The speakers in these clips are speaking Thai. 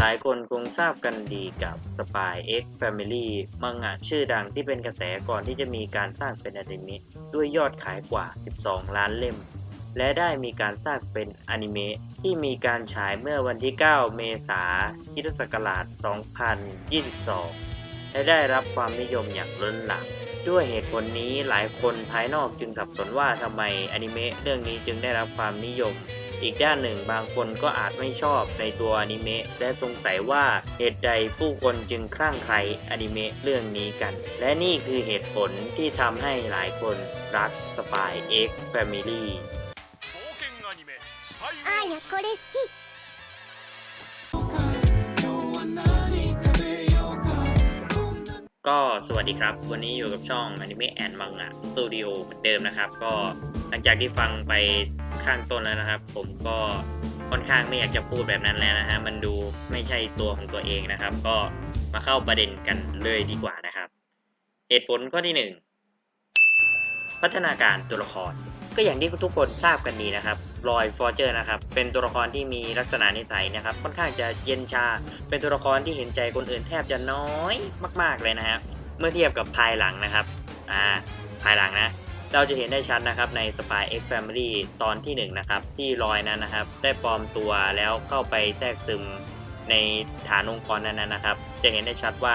หลายคนคงทราบกันดีกับ Spy X Family มังงะชื่อดังที่เป็นกระแสก่อนที่จะมีการสร้างเป็นอนิเมะด้วยยอดขายกว่า 12 ล้านเล่ม และได้มีการสร้างเป็นอนิเมะที่มีการฉายเมื่อวันที่ 9 เมษายนพุทธศักราช 2022 และได้รับความนิยมอย่างล้นหลาม ด้วยเหตุผลนี้หลายคนภายนอกจึงสับสนว่าทำไมอนิเมะเรื่องนี้จึงได้รับความนิยม อีกด้านหนึ่งบางคนก็อาจไม่ชอบในตัวอนิเมะและสงสัยว่าเหตุใดผู้คนจึงคลั่งไคล้อนิเมะเรื่องนี้กัน และนี่คือเหตุผลที่ทำให้หลายคนรัก Spy X Family 冒険アニメスパイあーやこれ好き ก็สวัสดีครับ วันนี้อยู่กับช่อง Anime and Manga Studio เหมือนเดิมนะครับ ก็หลังจากที่ฟังไปข้างต้นแล้วนะครับ ผมก็ค่อนข้างไม่อยากจะพูดแบบนั้นแล้วนะฮะมันดูไม่ใช่ตัวของตัวเองนะครับ ก็มาเข้าประเด็นกันเลยดีกว่านะครับเหตุผลข้อที่หนึ่งพัฒนาการตัวละคร ก็อย่างที่ทุกคนทราบกันดีนะครับ รอยฟอร์เจอร์นะครับ เป็นตัวละครที่มีลักษณะนิสัยนะครับ ค่อนข้างจะเย็นชา เป็นตัวละครที่เห็นใจคนอื่นแทบจะน้อยมาก ๆเลยนะฮะเมื่อเทียบกับภายหลังนะครับ อ่า ภายหลังนะ เราจะเห็นได้ชัดนะครับใน Spy X Family ตอนที่1นงนะครับ ที่ลอยนั้นนะครับ ได้ปลอมตัวแล้วเข้าไปแทรกซึมในฐานองค์กรนั้นนะครับ จะเห็นได้ชัดว่า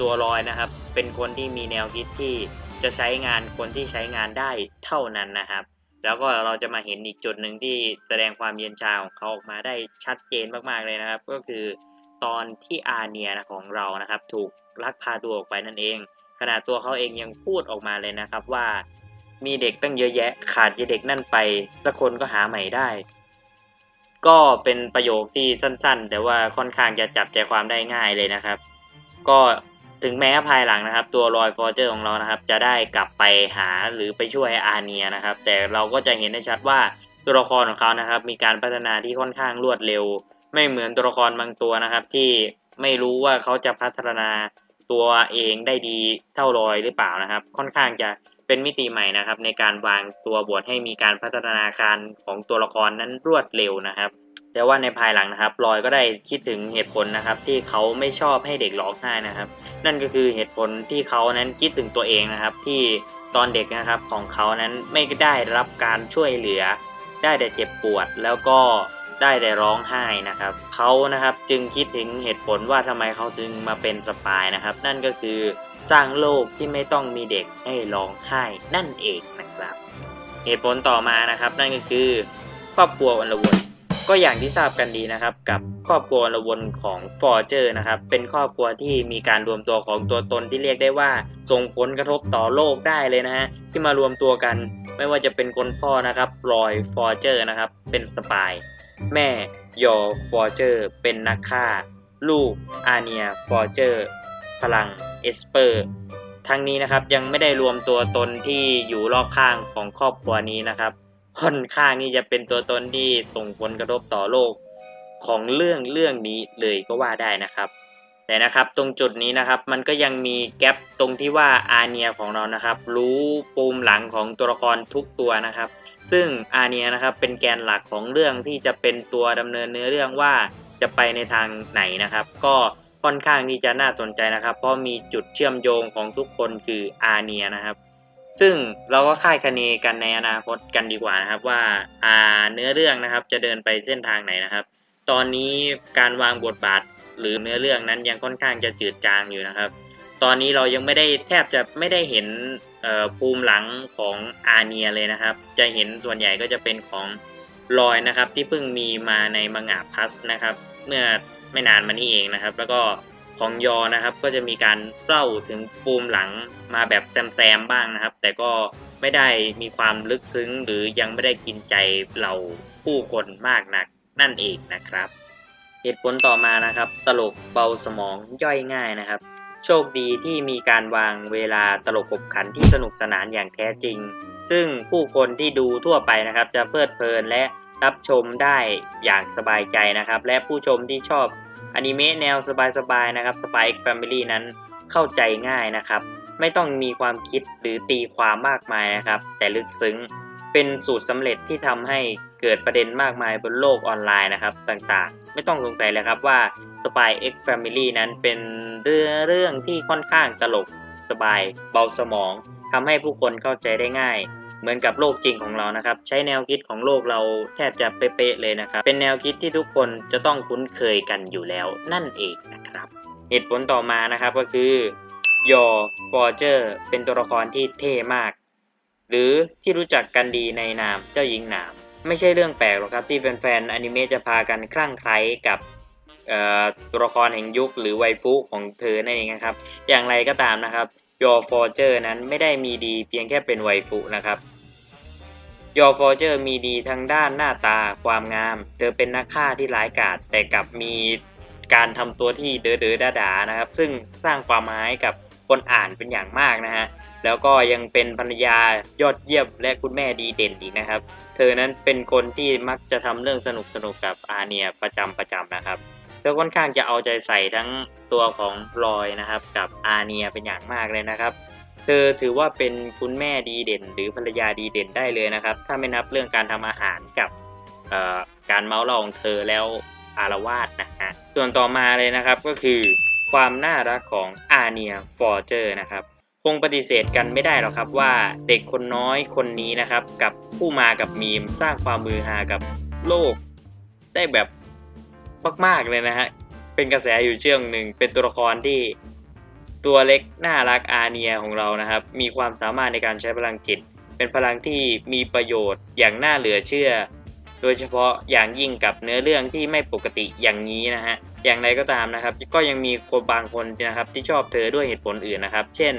ตัวลอยนะครับ เป็นคนที่มีแนวคิดที่จะใช้งานคนที่ใช้งานได้เท่านั้นนะครับ แล้วก็เราจะมาเห็นอีกจุดหนึ่งที่แสดงความเย็นชาของเขาออกมาได้ชัดเจนมากๆเลยนะครับ ก็คือตอนที่อาเนียนะของเรานะครับ ถูกลักพาตัวออกไปนั่นเอง ขณะตัวเขาเองยังพูดออกมาเลยนะครับว่ามีเด็กตั้งเยอะแยะ ขาดยเด็กนั่นไปสักคนก็หาใหม่ได้ ก็เป็นประโยคที่สั้น ๆ แต่ว่าค่อนข้างจะจับใจความได้ง่ายเลยนะครับ ก็ ถึงแม้ภายหลังนะครับ ตัวรอยฟอร์เจอร์ของเรานะครับ จะได้กลับไปหาหรือไปช่วยอาเนียนะครับ แต่เราก็จะเห็นได้ชัดว่าตัวละครของเขานะครับ มีการพัฒนาที่ค่อนข้างรวดเร็ว ไม่เหมือนตัวละครบางตัวนะครับ ที่ไม่รู้ว่าเขาจะพัฒนาตัวเองได้ดีเท่ารอยหรือเปล่านะครับ ค่อนข้างจะเป็นมิติใหม่นะครับ ในการวางตัวบทให้มีการพัฒนาการของตัวละครนั้นรวดเร็วนะครับ แต่ว่าในภายหลังนะครับลอยก็ได้คิดถึงเหตุผลนะครับ ที่เขาไม่ชอบให้เด็กร้องไห้นะครับ นั่นก็คือเหตุผลที่เขานั้นคิดถึงตัวเองนะครับ ที่ตอนเด็กนะครับของเขานั้นไม่ได้รับการช่วยเหลือ ได้แต่เจ็บปวดแล้วก็ได้แต่ร้องไห้นะครับเขานะครับจึงคิดถึงเหตุผลว่าทำไมเขาจึงมาเป็นสปายนะครับ นั่นก็คือสร้างโลกที่ไม่ต้องมีเด็กให้ร้องไห้นั่นเองนะครับ เหตุผลต่อมานะครับ นั่นก็คือครอบครัวอนละวน ก็อย่างที่ทราบกันดีนะครับ กับครอบครัวละวนของฟอร์เจอร์นะครับ เป็นครอบครัวที่มีการรวมตัวของตัวตนที่เรียกได้ว่าส่งผลกระทบต่อโลกได้เลยนะฮะที่มารวมตัวกัน ไม่ว่าจะเป็นคนพ่อนะครับรอยฟอร์เจอร์นะครับ เป็นสปายแม่ยอฟอร์เจอร์ เป็นนักฆ่า ลูกอาเนียฟอร์เจอร์พลังเอสเปอร์ทั้งนี้นะครับยังไม่ได้รวมตัวตนที่อยู่รอบข้างของครอบครัวนี้นะครับ ค่อนข้างที่จะเป็นตัวตนที่ส่งผลกระทบต่อโลกของเรื่องเรื่องนี้เลยก็ว่าได้นะครับ แต่นะครับตรงจุดนี้นะครับมันก็ยังมีแกลบตรงที่ว่าอาเนียของเรานะครับ รู้ปูมหลังของตัวละครทุกตัวนะครับ ซึ่งอาเนียนะครับเป็นแกนหลักของเรื่องที่จะเป็นตัวดำเนินเนื้อเรื่องว่าจะไปในทางไหนนะครับ ก็ค่อนข้างที่จะน่าสนใจนะครับ เพราะมีจุดเชื่อมโยงของทุกคนคืออาเนียนะครับ ซึ่งเราก็คาดคะเนกันในอนาคตกันดีกว่านะครับว่าอาเนื้อเรื่องนะครับจะเดินไปเส้นทางไหนนะครับ ตอนนี้การวางบทบาทหรือเนื้อเรื่องนั้นยังค่อนข้างจะจืดจางอยู่นะครับ ตอนนี้เรายังไม่ได้แทบจะไม่ได้เห็นภูมิหลังของอาเนียเลยนะครับ จะเห็นส่วนใหญ่ก็จะเป็นของลอยนะครับที่เพิ่งมีมาในมังงะพัสนะครับ เมื่อไม่นานมานี้เองนะครับ แล้วก็ ของยอนะครับ ก็จะมีการเล่าถึงภูมิหลังมาแบบแซมๆบ้างนะครับ แต่ก็ไม่ได้มีความลึกซึ้งหรือยังไม่ได้กินใจเราผู้คนมากนักนั่นเองนะครับ เหตุผลต่อมานะครับ ตลกเบาสมองย่อยง่ายนะครับ โชคดีที่มีการวางเวลาตลกขบขันที่สนุกสนานอย่างแท้จริง ซึ่งผู้คนที่ดูทั่วไปนะครับ จะเพลิดเพลินและรับชมได้อย่างสบายใจนะครับ และผู้ชมที่ชอบ อนิเมะแนวสบายๆนะครับ Spy X Family นั้นเข้าใจง่ายนะครับ ไม่ต้องมีความคิดหรือตีความมากมายนะครับ แต่ลึกซึ้งเป็นสูตรสำเร็จที่ทำให้เกิดประเด็นมากมายบนโลกออนไลน์นะครับต่างๆ ไม่ต้องสงสัยเลยครับว่า Spy X Family นั้นเป็นเรื่องเรื่องที่ค่อนข้างตลกสบายเบาสมองทำให้ผู้คนเข้าใจได้ง่าย เหมือนกับโลกจริงของเรานะครับ ใช้แนวคิดของโลกเราแทบจะเป๊ะเลยนะครับ เป็นแนวคิดที่ทุกคนจะต้องคุ้นเคยกันอยู่แล้วนั่นเองนะครับ เหตุผลต่อมานะครับก็คือยอฟอร์เจอร์เป็นตัวละครที่เท่มาก หรือที่รู้จักกันดีในนามเจ้าหญิงหนาม ไม่ใช่เรื่องแปลกหรอกครับที่แฟนๆอนิเมะจะพากันคลั่งไคล้กับตัวละครแห่งยุคหรือไวฟุของเธอนั่นเองนะครับ อย่างไรก็ตามนะครับยอฟอร์เจอร์นั้นไม่ได้มีดีเพียงแค่เป็นไวฟุนะครับ ยอฟอร์เจอร์มีดีทั้งด้านหน้าตาความงาม เธอเป็นนักฆ่าที่ร้ายกาจแต่กลับมีการทำตัวที่เด๋อเด๋อดาดาๆนะครับ ซึ่งสร้างความหมายกับคนอ่านเป็นอย่างมากนะฮะ แล้วก็ยังเป็นภรรยายอดเยี่ยมและคุณแม่ดีเด่นอีกนะครับ เธอนั้นเป็นคนที่มักจะทำเรื่องสนุกสนุกกับอาเนียประจำประจำนะครับ เธอค่อนข้างจะเอาใจใส่ทั้งตัวของลอยนะครับ กับอาเนียเป็นอย่างมากเลยนะครับ เธอถือว่าเป็นคุณแม่ดีเด่น หรือภรรยาดีเด่นได้เลยนะครับ ถ้าไม่นับเรื่องการทำอาหารกับการเมาส์ลองเธอแล้วอารวาสนะฮะส่วนต่อมาเลยนะครับก็คือ ความน่ารักของอาเนียฟอร์เจอร์นะครับคงปฏิเสธกันไม่ได้หรอกครับว่าเด็กคนน้อยคนนี้นะครับ กับผู้มากับมีมสร้างความมือฮากับโลก ได้แบบมากๆเลยนะฮะเป็นกระแสอยู่เชื่องหนึ่งเป็นตัวละครที่ ตัวเล็กน่ารักอาเนียของเรานะครับ มีความสามารถในการใช้พลังจิต เป็นพลังที่มีประโยชน์อย่างน่าเหลือเชื่อ โดยเฉพาะอย่างยิ่งกับเนื้อเรื่องที่ไม่ปกติอย่างนี้นะฮะอย่างไรก็ตามนะครับ ก็ยังมีคนบางคนนะครับที่ชอบเธอด้วยเหตุผลอื่นนะครับ เช่น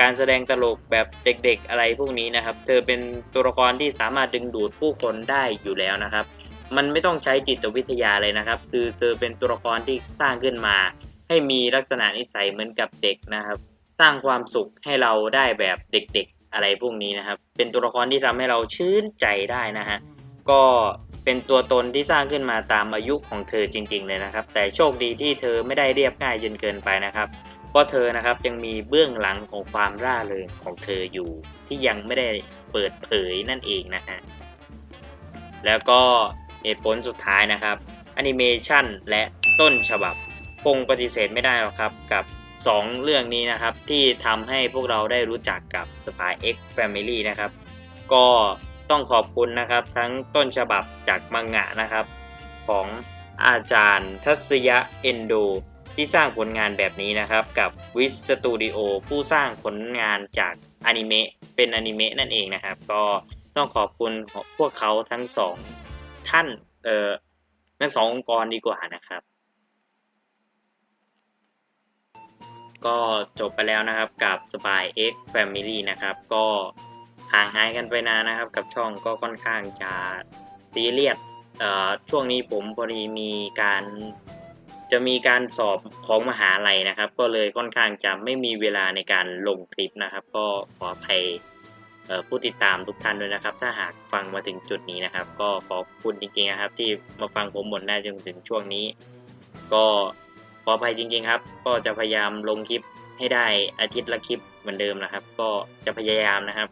การแสดงตลกแบบเด็กๆ อะไรพวกนี้นะครับ เธอเป็นตัวละครที่สามารถดึงดูดผู้คนได้อยู่แล้วนะครับ มันไม่ต้องใช้จิตวิทยาเลยนะครับ คือเธอเป็นตัวละครที่สร้างขึ้นมา ให้มีลักษณะนิสัยเหมือนกับเด็กนะครับ สร้างความสุขให้เราได้แบบเด็กๆอะไรพวกนี้นะครับ เป็นตัวละครที่ทำให้เราชื่นใจได้นะฮะก็เป็นตัวตนที่สร้างขึ้นมาตามอายุของเธอจริง ๆ เลยนะครับ แต่โชคดีที่เธอไม่ได้เรียบง่ายจนเกินไปนะครับเพราะเธอนะครับยังมีเบื้องหลังของความร่าเริงของเธออยู่ ที่ยังไม่ได้เปิดเผยนั่นเองนะฮะแล้วก็เหตุผลสุดท้ายนะครับแอนิเมชันและต้นฉบับ คงปฏิเสธไม่ได้หรอกครับกับ 2 เรื่องนี้นะครับที่ทำให้พวกเราได้รู้จักกับ Spy X Family นะครับ ก็ต้องขอบคุณนะครับทั้งต้นฉบับจากมังงะนะครับ ของอาจารย์ทัศยะเอนโดที่สร้างผลงานแบบนี้นะครับกับวิสตูดิโอผู้สร้างผลงานจากอนิเมะเป็นอนิเมะนั่นเองนะครับ ก็ต้องขอบคุณพวกเขาทั้งสองท่านเอ่อทั้งสององค์กรดีกว่านะครับ ก็จบไปแล้วนะครับกับ Spy X Family นะครับ ก็ห่างหายกันไปนานนะครับ กับช่องก็ค่อนข้างจะซีเรียสเอ่อช่วงนี้ผมพอดีมีการจะมีการสอบของมหาลัยนะครับ ก็เลยค่อนข้างจะไม่มีเวลาในการลงคลิปนะครับ ก็ขออภัยผู้ติดตามทุกท่านด้วยนะครับ ถ้าหากฟังมาถึงจุดนี้นะครับ ก็ขอบคุณจริงๆนะครับ ที่มาฟังผมหมดได้จนถึงช่วงนี้ ก็ ขออภัยจริง ๆ ครับ ก็จะพยายามลงคลิปให้ได้อาทิตย์ละคลิปเหมือนเดิมนะครับ ก็จะพยายามนะครับ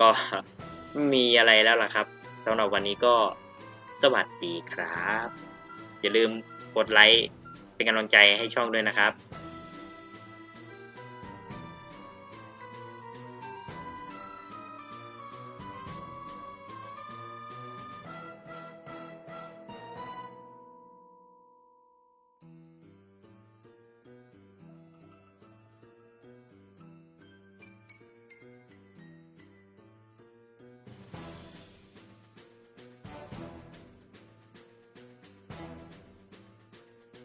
ก็ไม่มีอะไรแล้วล่ะครับสำหรับวันนี้ก็สวัสดีครับ อย่าลืมกดไลค์เป็นกำลังใจให้ช่องด้วยนะครับ